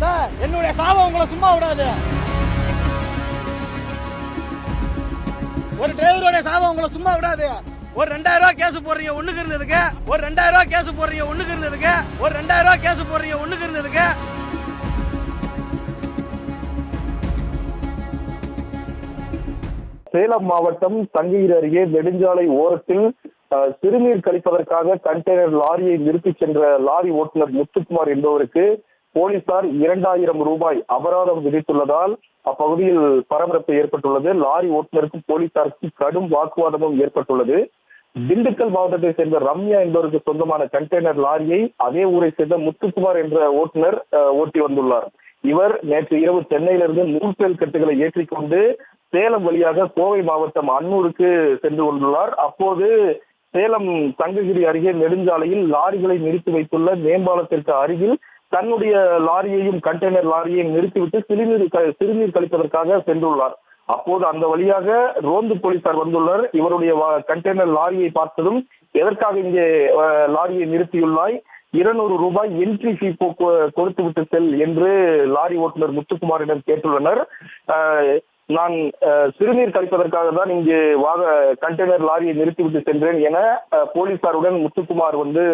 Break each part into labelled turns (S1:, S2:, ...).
S1: Sir என்னுடைய சாபம் உங்களை சும்மா விடாது. ஒரு டிரைவருடைய சாபம் உங்களை சும்மா விடாது. ஒரு ரெண்டாயிரம் ரூபாய் கேஸ் போடுறீங்க ஒண்ணுக்கு இருந்ததுக்கு. ஒரு ரெண்டாயிரம் ரூபாய் கேஸ் போடுறீங்க ஒண்ணுக்கு இருந்ததுக்கு. ஒரு ரெண்டாயிரம் ரூபாய் கேஸ் போடுறீங்க ஒண்ணுக்கு இருந்ததுக்கு.
S2: சேலம் மாவட்டம் தங்கீர் அருகே நெடுஞ்சாலை ஓரத்தில் சிறுநீர் கழிப்பதற்காக கண்டெய்னர் லாரியை நிறுத்திச் சென்ற லாரி ஓட்டுநர் முத்துக்குமார் என்பவருக்கு போலீசார் இரண்டாயிரம் ரூபாய் அபராதம் விதித்துள்ளதால் அப்பகுதியில் பரபரப்பு ஏற்பட்டுள்ளது. லாரி ஓட்டுநருக்கும் போலீசாருக்கு கடும் வாக்குவாதமும் ஏற்பட்டுள்ளது. திண்டுக்கல் மாவட்டத்தை சேர்ந்த ரம்யா என்பவருக்கு சொந்தமான கண்டெய்னர் லாரியை அதே ஊரை சேர்ந்த முத்துக்குமார் என்ற ஓட்டுநர் ஓட்டி வந்துள்ளார். இவர் நேற்று இரவு சென்னையிலிருந்து நூல்பேல் கட்டுகளை ஏற்றிக்கொண்டு சேலம் வழியாக கோவை மாவட்டம் அன்னூருக்கு சென்று கொண்டுள்ளார். அப்போது சேலம் தங்ககிரி அருகே நெடுஞ்சாலையில் லாரிகளை நிறுத்தி வைத்துள்ள மேம்பாலத்திற்கு அருகில் தன்னுடைய லாரியையும் கண்டெய்னர் லாரியையும் நிறுத்திவிட்டு சிறுநீர் க- சிறுநீர் கழிப்பதற்காக சென்றுள்ளார். அப்போது அந்த வழியாக ரோந்து போலீசார் வந்துள்ளனர் இவருடைய வா- கண்டெய்னர் லாரியை பார்த்ததும் எதற்காக இங்கே லாரியை நிறுத்தியுள்ளாய்? இருநூறு ரூபாய் என்ட்ரி ஃபீ கொடுத்து விட்டு செல் என்று லாரி ஓட்டுநர் முத்துக்குமாரிடம் கேட்டுள்ளனர். நான் சிறுநீர் கழிப்பதற்காக தான் இங்கு வாக கண்டெய்னர் லாரியை நிறுத்திவிட்டு சென்றேன் என போலீசாருடன் முத்துக்குமார் வந்து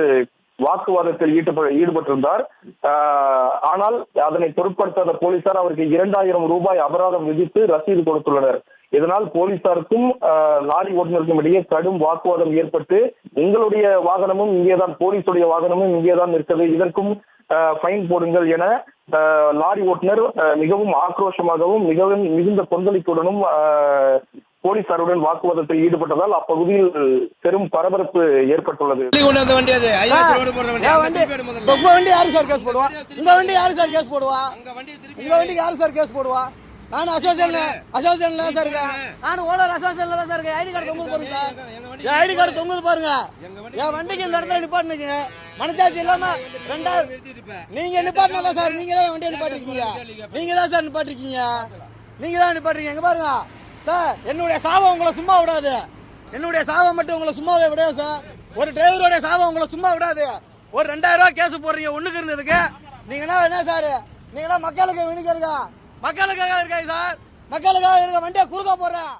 S2: வாக்குவாதத்தில் ஈடுபட்டிருந்தார். ஆனால் அதனை பொருட்படுத்தாத போலீசார் அவருக்கு இரண்டாயிரம் ரூபாய் அபராதம் விதித்து ரசீது கொடுத்துள்ளனர். இதனால் போலீசாருக்கும் லாரி ஓட்டுநருக்கும் இடையே கடும் வாக்குவாதம் ஏற்பட்டு உங்களுடைய வாகனமும் இங்கேதான் போலீசுடைய வாகனமும் இங்கேதான் இருக்கிறது இதற்கும் ஃபைன் போடுங்கள் என லாரி ஓட்டுநர் மிகவும் ஆக்ரோஷமாகவும் மிகவும் மிகுந்த கொந்தளிப்புடனும் போலீசாருடன் வாக்குவாதத்தில் ஈடுபட்டதால் அப்பகுதியில் பெரும் பரபரப்பு ஏற்பட்டுள்ளது.
S3: வண்டி வண்டி. வண்டி
S1: வண்டி உங்க வண்டி யாரு சார் கேஸ் போடுவா? உங்க வண்டி யாரு சார் கேஸ் போடுவா?
S3: அங்க வண்டியை திருப்பி
S1: உங்க வண்டிக்கு யாரு சார் கேஸ் போடுவா? நானும் அசோசியேஷன்ல அசோசியேஷன்ல தான் சார் இருக்கேன். நானும் ஓனர் அசோசியேஷன்ல தான் சார் இருக்கேன். ஐடி கார்டு தொங்குது பாருங்க என் ஐடி கார்டு தொங்குது பாருங்க. என் வண்டிக்கு இந்த இடத்துல நிப்பாட்டுங்க மனசாட்சி இல்லாம
S3: இருப்ப.
S1: நீங்க நிப்பாட்டினா சார். நீங்க தான் வண்டியை நிப்பாட்டிருக்கீங்க. நீங்க தான் சார் நிப்பாட்டிருக்கீங்க. நீங்க தான் நிப்பாட்டிருக்கீங்க. எங்க பாருங்க. சார் என்னுடைய சாபம் உங்களை சும்மா விடாது. என்னுடைய சாபம் மட்டும் உங்களை சும்மாவே விடாது சார். ஒரு டிரைவருடைய சாபம் உங்களை சும்மா விடாது. ஒரு ரெண்டாயிரம் ரூபாய் கேஸ் போடுறீங்க ஒண்ணுக்கு இருந்ததுக்கு. நீங்கன்னா என்ன சார்? நீங்கன்னா மக்களுக்கு வினிக்கிறீங்க மக்களுக்காக இருக்காங்க சார். மக்களுக்காக இருக்க வண்டியை குறுக்க போடுறேன்.